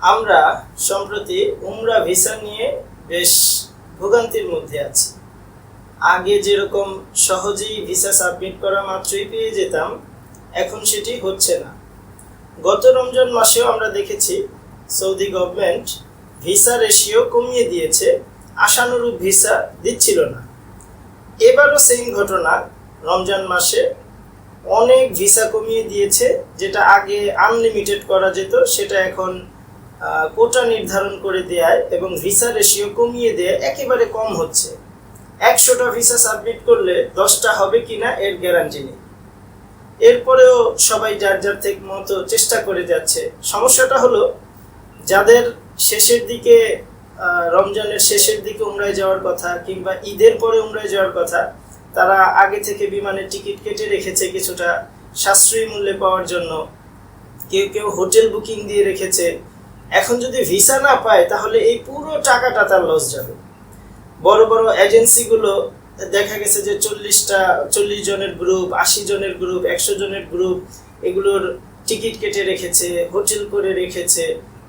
আমরা সম্প্রতি উমরা ভিসা নিয়ে বেশ ভোগান্তির মধ্যে আছি। আগে যেরকম সহজেই ভিসা সাবমিট করা মাত্রই পেয়ে যেতাম, এখন সেটি হচ্ছে না। গত রমজান মাসেও আমরা দেখেছি সৌদি গভর্নমেন্ট ভিসা রেশিও কমিয়ে দিয়েছে, আশানুরূপ ভিসা দিচ্ছিল না। এবারও সেম ঘটনা, রমজান মাসে অনেক ভিসা কমিয়ে দিয়েছে, যেটা আগে আনলিমিটেড করা যেত, সেটা এখন কোটা নির্ধারণ করে দেয় এবং ভিসা রেশিও কমিয়ে দেয় একেবারে কম হচ্ছে। একশোটা ভিসা সাবমিট করলে দশটা হবে কি না এর গ্যারান্টি নেই। এরপরেও সবাই যার যার থেকে মতো চেষ্টা করে যাচ্ছে। সমস্যাটা হলো, যাদের শেষের দিকে রমজানের শেষের দিকে উমরায় যাওয়ার কথা কিংবা ঈদের পরে উমরায় যাওয়ার কথা, তারা আগে থেকে বিমানের টিকিট কেটে রেখেছে কিছুটা সাশ্রয়ী মূল্যে পাওয়ার জন্য। কেউ কেউ হোটেল বুকিং দিয়ে রেখেছে। এখন যদি ভিসা না পায়, তাহলে এই পুরো টাকাটা তার লস যাবে। বড় বড় এজেন্সিগুলো দেখা গেছে যে চল্লিশটা, চল্লিশ জনের গ্রুপ আশি জনের গ্রুপ একশো জনের গ্রুপ এগুলোর টিকিট কেটে রেখেছে হোটেল করে রেখেছে।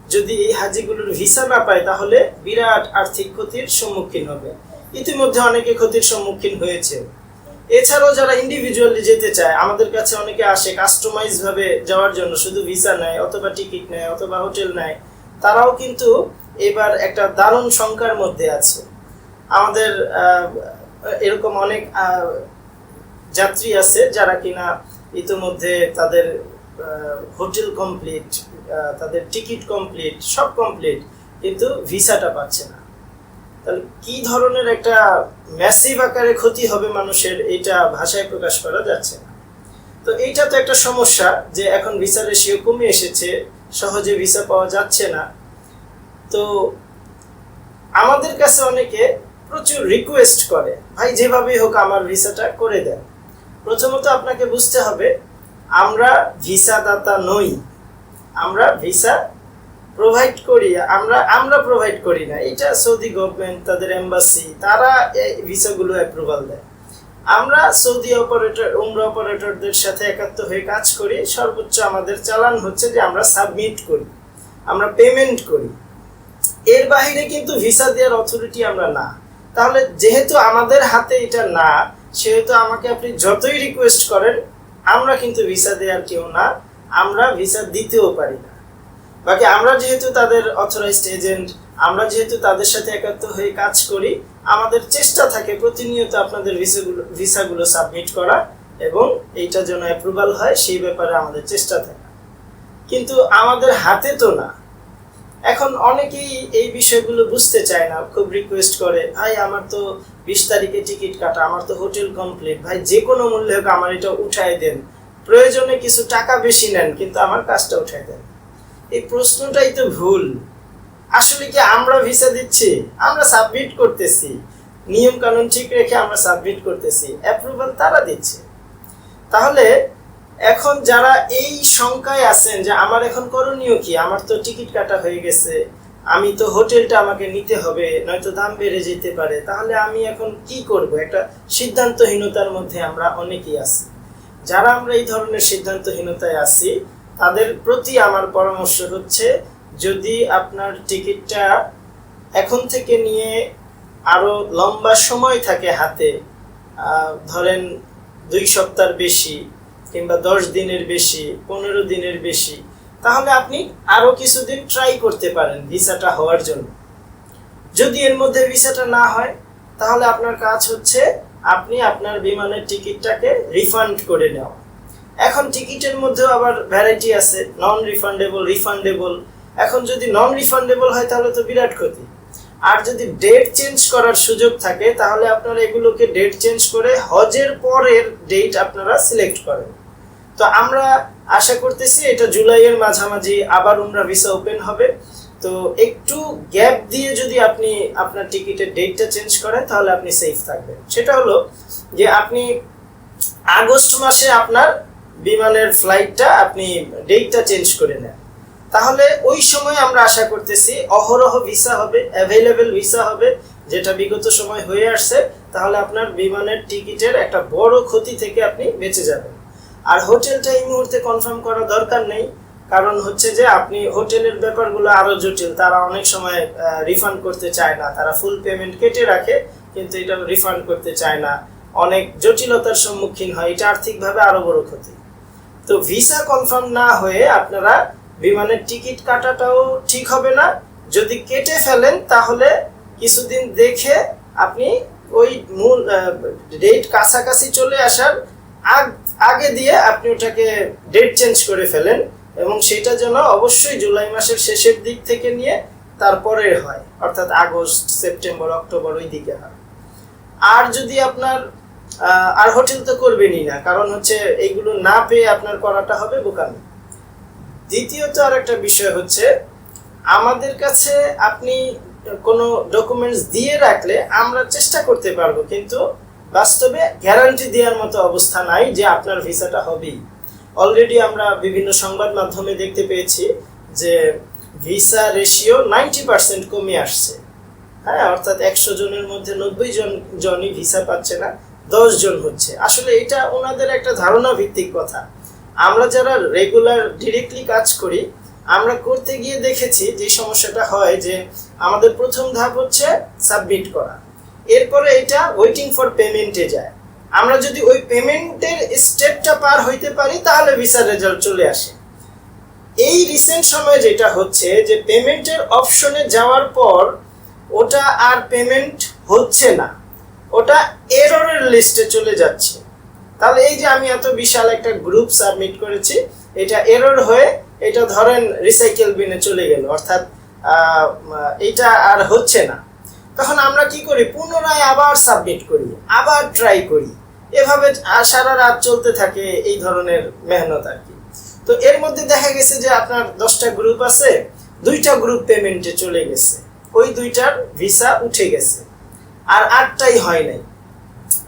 যদি এই হাজিগুলোর ভিসা না পায়, তাহলে বিরাট আর্থিক ক্ষতির সম্মুখীন হবে। ইতিমধ্যে অনেকে ক্ষতির সম্মুখীন হয়েছে। এছাড়াও যারা ইন্ডিভিজুয়ালি যেতে চায়, আমাদের কাছে অনেকে আসে কাস্টমাইজ ভাবে যাওয়ার জন্য, শুধু ভিসা নেয় অথবা টিকিট নেয় অথবা হোটেল নেয়, তারাও কিন্তু এবার একটা দারুণ সংখ্যার মধ্যে আছে। আমাদের এরকম অনেক যাত্রী আছে যারা কিনা ইতিমধ্যে তাদের হোটেল কমপ্লিট তাদের টিকিট কমপ্লিট সব কমপ্লিট কিন্তু ভিসাটা পাচ্ছে না। তাহলে কি ধরনের একটা ম্যাসিভ আকারে ক্ষতি হবে মানুষের এটা ভাষায় প্রকাশ করা যাচ্ছে তো এইটা তো একটা সমস্যা যে এখন ভিসা রেশিও কমে এসেছে, সহজে ভিসা পাওয়া যাচ্ছে না। তো আমাদের কাছে অনেকে প্রচুর রিকোয়েস্ট করে, ভাই, যেভাবেই হোক আমার ভিসাটা করে দেন। প্রথমত আপনাকে বুঝতে হবে, আমরা ভিসা দাতা নই, আমরা ভিসা প্রোভাইড করি, আমরা আমরা প্রোভাইড করি না। এটা সৌদি গভর্নমেন্ট তাদের এম্বাসি তারা এই ভিসাগুলো অ্যাপ্রুভাল দেয়। আমরা সৌদি অপারেটর উমরা অপারেটরদের সাথে একাত্ম হয়ে কাজ করি। সর্বোচ্চ আমাদের চালান হচ্ছে যে আমরা সাবমিট করি, আমরা পেমেন্ট করি। এর বাইরে কিন্তু ভিসা দেওয়ার অথরিটি আমরা না। তাহলে যেহেতু আমাদের হাতে এটা না, সেহেতু আমাকে আপনি যতই রিকোয়েস্ট করেন, আমরা কিন্তু ভিসা দেওয়ার কেউ না, আমরা ভিসা দিতেও পারি না। বাকি আমরা যেহেতু তাদের অথরাইজড এজেন্ট আমরা যেহেতু তাদের সাথে একাত্ম হয়ে কাজ করি, আমাদের চেষ্টা থাকে প্রতিনিয়ত আপনাদের ভিসাগুলো ভিসাগুলো সাবমিট করা এবং এইটা যেন অ্যাপ্রুভাল হয়, সেই ব্যাপারে আমাদের চেষ্টা থাকে। কিন্তু আমাদের হাতে তো না। এখন অনেকেই এই বিষয়গুলো বুঝতে চায় না, খুব রিকোয়েস্ট করে, ভাই, আমার তো বিশ তারিখে টিকিট কাটা, আমার তো হোটেল কমপ্লিট ভাই, যে কোনো মূল্যে হোক আমার এটা উঠাই দেন। প্রয়োজনে কিছু টাকা বেশি নেন, কিন্তু আমার কাজটা উঠাই দেন। এই প্রশ্নটাই তো ভুল। আসলে কি আমরা ভিসা দিচ্ছি? আমরা সাবমিট করতেছি। নিয়ম কানুন ঠিক রেখে আমরা সাবমিট করতেছি। অ্যাপ্রুভাল তারা দিচ্ছে। তাহলে এখন যারা এই শঙ্কায় আছেন যে আমার এখন করণীয় কি? আমার তো টিকিট কাটা হয়ে গেছে। আমি তো হোটেলটা আমাকে নিতে হবে, নয়তো দাম বেড়ে যেতে পারে। তাহলে আমি এখন কি করব? একটা সিদ্ধান্তহীনতার মধ্যে আমরা অনেকেই আছি। যারা আমরা এই ধরনের সিদ্ধান্তহীনতায় আছি তাদের প্রতি আমার পরামর্শ হচ্ছে, যদি আপনার টিকিটটা এখন থেকে নিয়ে আরও লম্বা সময় থাকে হাতে ধরেন দুই সপ্তাহের বেশি কিংবা দশ দিনের বেশি, পনেরো দিনের বেশি, তাহলে আপনি আরও কিছুদিন ট্রাই করতে পারেন ভিসাটা হওয়ার জন্য। যদি এর মধ্যে ভিসাটা না হয়, তাহলে আপনার কাজ হচ্ছে আপনি আপনার বিমানের টিকিটটাকে রিফান্ড করে নেওয়া। এখন টিকিটের মধ্যেও আবার ভ্যারাইটি আছে নন রিফান্ডেবল রিফান্ডেবল এখন যদি নন রিফান্ডেবল হয়, তাহলে তো বিরাট ক্ষতি। আর যদি ডেট চেঞ্জ করার সুযোগ থাকে, তাহলে আপনারা এগুলোকে ডেট চেঞ্জ করে হজের পরের ডেট আপনারা সিলেক্ট করেন। তো আমরা আশা করতেছি এটা জুলাইয়ের মাঝামাঝি আবার উমরা ভিসা ওপেন হবে। তো একটু গ্যাপ দিয়ে যদি আপনি আপনার টিকিটের ডেটটা চেঞ্জ করেন, তাহলে আপনি সেফ থাকবেন। সেটা হলো যে আপনি আগস্ট মাসে আপনার বিমানের ফ্লাইটটা আপনি ডেটটা চেঞ্জ করে নেন। তাহলে ওই সময় আমরা আশা করতেছি অহরহ ভিসা হবে অ্যাভেলেবেল ভিসা হবে, যেটা বিগত সময় হয়ে আসছে, তাহলে আপনার বিমানের টিকিটের একটা বড় ক্ষতি থেকে আপনি বেঁচে যাবেন। আর হোটেলটা এই মুহূর্তে কনফার্ম করা দরকার নেই, কারণ হচ্ছে যে আপনি হোটেলের ব্যাপারগুলো আরও জটিল। তারা অনেক সময় রিফান্ড করতে চায় না, তারা ফুল পেমেন্ট কেটে রাখে, কিন্তু এটা রিফান্ড করতে চায় না। অনেক জটিলতার সম্মুখীন হয়, এটা আর্থিকভাবে আরও বড় ক্ষতি। তো ভিসা কনফার্ম না হয়ে আপনারা বিমানের টিকিট কাটাটাও ঠিক হবে না। যদি কেটে ফেলেন, তাহলে কিছুদিন দেখে আপনি ওই মূল ডেট কাছাকাছি চলে আসার আগ- আগে দিয়ে আপনি ওটাকে ডেট চেঞ্জ করে ফেলেন এবং সেটা যেন অবশ্যই জুলাই মাসের শেষের দিক থেকে নিয়ে তারপরে হয়। অর্থাৎ আগস্ট, সেপ্টেম্বর, অক্টোবর ওই দিকে হয়। আর যদি আপনার আর হোটেল তো করবেনই না। কারণ হচ্ছে এইগুলো না পেয়ে আপনার করাটা হবে বোকামি। দ্বিতীয়ত আর একটা বিষয় হচ্ছে, আমাদের কাছে আপনি কোনো ডকুমেন্টস দিয়ে রাখলে আমরা চেষ্টা করতে পারব, কিন্তু বাস্তবে গ্যারান্টি দেওয়ার মতো অবস্থা নাই যে আপনার ভিসাটা হবেই। অলরেডি আমরা বিভিন্ন সংবাদ মাধ্যমে দেখতে পেয়েছি যে ভিসা রেশিও নাইনটি পার্সেন্ট কমে আসছে। হ্যাঁ অর্থাৎ একশো জনের মধ্যে নব্বই জন জনই ভিসা পাচ্ছে না। দশ জন হচ্ছে। আসলে এটা ওনাদের একটা ধারণা ভিত্তিক কথা। আমরা যারা রেগুলার ডিরেক্টলি কাজ করি, আমরা করতে গিয়ে দেখেছি যে সমস্যাটা হয় যে আমাদের প্রথম ধাপ হচ্ছে সাবমিট করা। এরপরে এটা ওয়েটিং ফর পেমেন্টে যায়। আমরা যদি ওই পেমেন্টের স্টেপটা পার হইতে পারি, তাহলে ভিসার রেজাল্ট চলে আসে। এই রিসেন্ট সময়ে যেটা হচ্ছে যে পেমেন্টের অপশনে যাওয়ার পর ওটা আর পেমেন্ট হচ্ছে না। ওটা এররের লিস্টে চলে যাচ্ছে। তাহলে এই যে আমি এত বিশাল একটা গ্রুপ সাবমিট করেছি, এটা এরর হয়ে এটা ধরেন রিসাইকেল বিনে চলে গেল, অর্থাৎ এইটা আর হচ্ছে না। তখন আমরা কি করি? পুনরায় আবার সাবমিট করি, আবার ট্রাই করি। এভাবে সারা রাত চলতে থাকে এই ধরনের মেহনত আর কি। তো এর মধ্যে দেখা গেছে যে আপনার দশটা গ্রুপ আছে, দুইটা গ্রুপ পেমেন্টে চলে গেছে। ওই দুইটার ভিসা উঠে গেছে। আর আটটাই হয় নাই।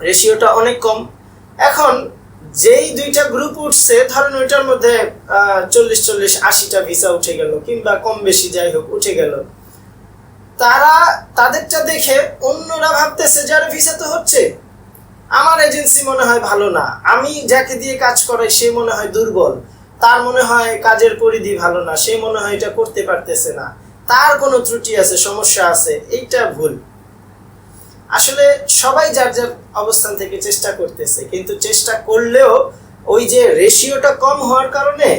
রেশিওটা অনেক কম। এখন যেই দুইটা গ্রুপ উঠছে, ধরেন ওইটার মধ্যে চল্লিশ চল্লিশ, আশিটা ভিসা উঠে গেল কিংবা কম বেশি যাই হোক, উঠে গেল। তারা তাদেরটা দেখে অন্যরা ভাবতেছে যার ভিসা তো হচ্ছে। আমার এজেন্সি মনে হয় ভালো না। আমি যাকে দিয়ে কাজ করাই, সে মনে হয় দুর্বল। তার মনে হয় কাজের পরিধি ভালো না। সে মনে হয় এটা করতে পারতেছে না। তার কোনো ত্রুটি আছে, সমস্যা আছে, এইটা ভুল। আসলে সবাই যার যার অবস্থান থেকে চেষ্টা করতেছে, কিন্তু চেষ্টা করলেও ওই যে রেশিওটা কম হওয়ার কারণে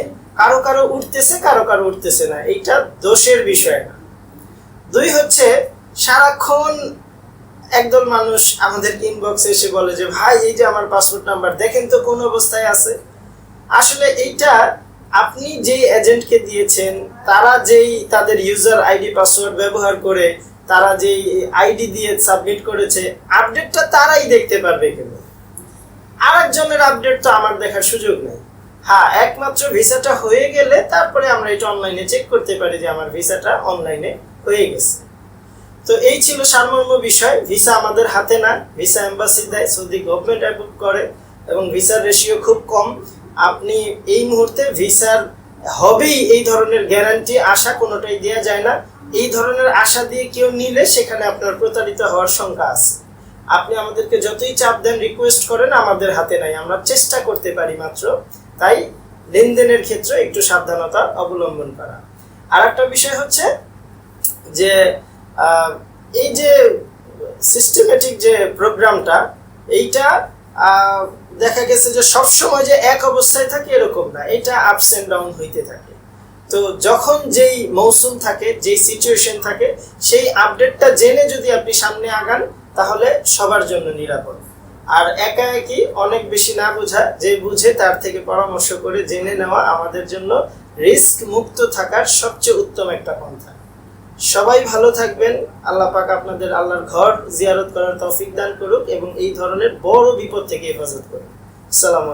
কারও কারও উঠতেছে, কারও কারও উঠতেছে না, এইটা দোষের বিষয় না। দুই হচ্ছে, সারাক্ষণ একদল মানুষ আমাদের ইনবক্সে এসে বলে যে, ভাই, এই যে আমার পাসপোর্ট নাম্বার দেখেন তো কোন অবস্থায় আছে? আসলে এইটা আপনি যেই এজেন্টকে দিয়েছেন, তারা যেই তাদের ইউজার আইডি পাসওয়ার্ড ব্যবহার করে তারা যেই আইডি দিয়ে সাবমিট করেছে, আপডেটটা তারাই দেখতে পারবে কেন আরেকজনের আপডেট তো আমার দেখার সুযোগ নেই। হ্যাঁ একমাত্র ভিসাটা হয়ে গেলে তারপরে আমরা এটা অনলাইনে চেক করতে পারি যে আমার ভিসাটা অনলাইনে হয়ে গেছে। তো এই ছিল সারমর্ম বিষয়। ভিসা আমাদের হাতে না, ভিসা এম্বাসি দেয়, সৌদি গভর্নমেন্ট অ্যাপ্রুভ করে এবং ভিসার রেশিও খুব কম। আপনি এই মুহূর্তে ভিসার হবেই এই ধরনের গ্যারান্টি আশা কোনোটাই দেওয়া যায় না। এই ধরনের আশা দিয়ে কেউ নিলে সেখানে আপনার প্রতারিত হওয়ার শঙ্কা আছে। আপনি আমাদেরকে যতই চাপ দেন রিকোয়েস্ট করেন, আমাদের হাতে নাই। আমরা চেষ্টা করতে পারি মাত্র। তাই লেনদেনের ক্ষেত্রে একটু সাবধানতা অবলম্বন করা। আর একটা বিষয় হচ্ছে যে এই যে সিস্টেমেটিক যে প্রোগ্রামটা, এইটা দেখা গেছে যে সবসময় যে এক অবস্থায় থাকে এরকম না। এটা আপস এন্ড ডাউন হইতে থাকে। তো যখন যেই মৌসুম থাকে, যেই সিচুয়েশন থাকে, সেই আপডেটটা জেনে যদি আপনি সামনে আগান, তাহলে সবার জন্য নিরাপদ। আর একা একই অনেক বেশি না বোঝা, যে বুঝে তার থেকে পরামর্শ করে জেনে নেওয়া আমাদের জন্য রিস্ক মুক্ত থাকার সবচেয়ে উত্তম একটা পন্থা। সবাই ভালো থাকবেন। আল্লাহ পাক আপনাদের আল্লাহর ঘর জিয়ারত করার তৌফিক দান করুক এবং এই ধরনের বড় বিপদ থেকে হেফাজত করুক। সালাম